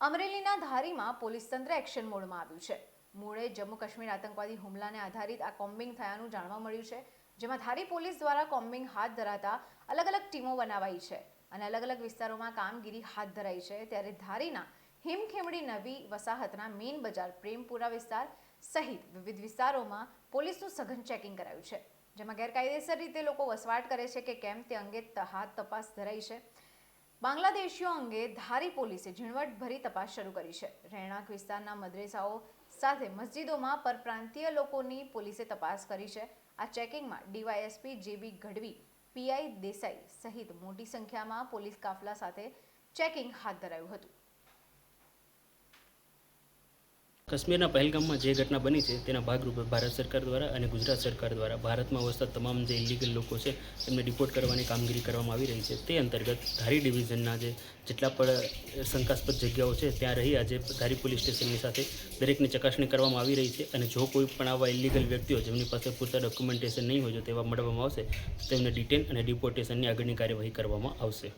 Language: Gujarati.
અમરેલીના ધારીમાં પોલીસ તંત્ર એક્શન મોડમાં આવ્યું છે. મૂળે જમ્મુ કાશ્મીર આતંકવાદી હુમલાને આધારિત આ કોમ્બિંગ થયાનું જાણવા મળ્યું છે, જેમાં ધારી પોલીસ દ્વારા કોમ્બિંગ હાથ ધરાતા અલગ અલગ ટીમો બનાવાઈ છે અને અલગ અલગ વિસ્તારોમાં કામગીરી હાથ ધરાઈ છે. ત્યારે ધારીના હિમખેમડી નવી વસાહતના મેઇન બજાર પ્રેમપુરા વિસ્તાર સહિત વિવિધ વિસ્તારોમાં પોલીસનું સઘન ચેકિંગ કરાયું છે, જેમાં ગેરકાયદેસર રીતે લોકો વસવાટ કરે છે કે કેમ તે અંગે હાથ તપાસ ધરાઈ છે. બાંગ્લાદેશીઓ અંગે ધારી પોલીસે ઝીણવટભરી તપાસ શરૂ કરી છે. રહેણાંક વિસ્તારના મદ્રેસાઓ સાથે મસ્જિદોમાં પરપ્રાંતીય લોકોની પોલીસે તપાસ કરી છે. આ ચેકિંગમાં DYSP JB Gadhvi, PI Desai સહિત મોટી સંખ્યામાં પોલીસ કાફલા સાથે ચેકિંગ હાથ ધરાયું હતું. કાશ્મીરના પહેલગામમાં જે ઘટના બની છે, તેના ભાગરૂપે ભારત સરકાર દ્વારા અને ગુજરાત સરકાર દ્વારા ભારતમાં વસતા તમામ જે ઇલીગલ લોકો છે, તેમને ડિપોર્ટ કરવાની કામગીરી કરવામાં આવી રહી છે. તે અંતર્ગત ધારી ડિવિઝનના જે જેટલા પણ શંકાસ્પદ જગ્યાઓ છે, ત્યાં રહી આજે ધારી પોલીસ સ્ટેશનની સાથે દરેકની ચકાસણી કરવામાં આવી રહી છે અને જો કોઈ પણ આવા ઇલીગલ વ્યક્તિઓ જેમની પાસે પૂરતા ડોક્યુમેન્ટેશન નહીં હોય તેવા મળવામાં આવશે તેમને ડિટેન અને ડિપોર્ટેશનની આગળની કાર્યવાહી કરવામાં આવશે.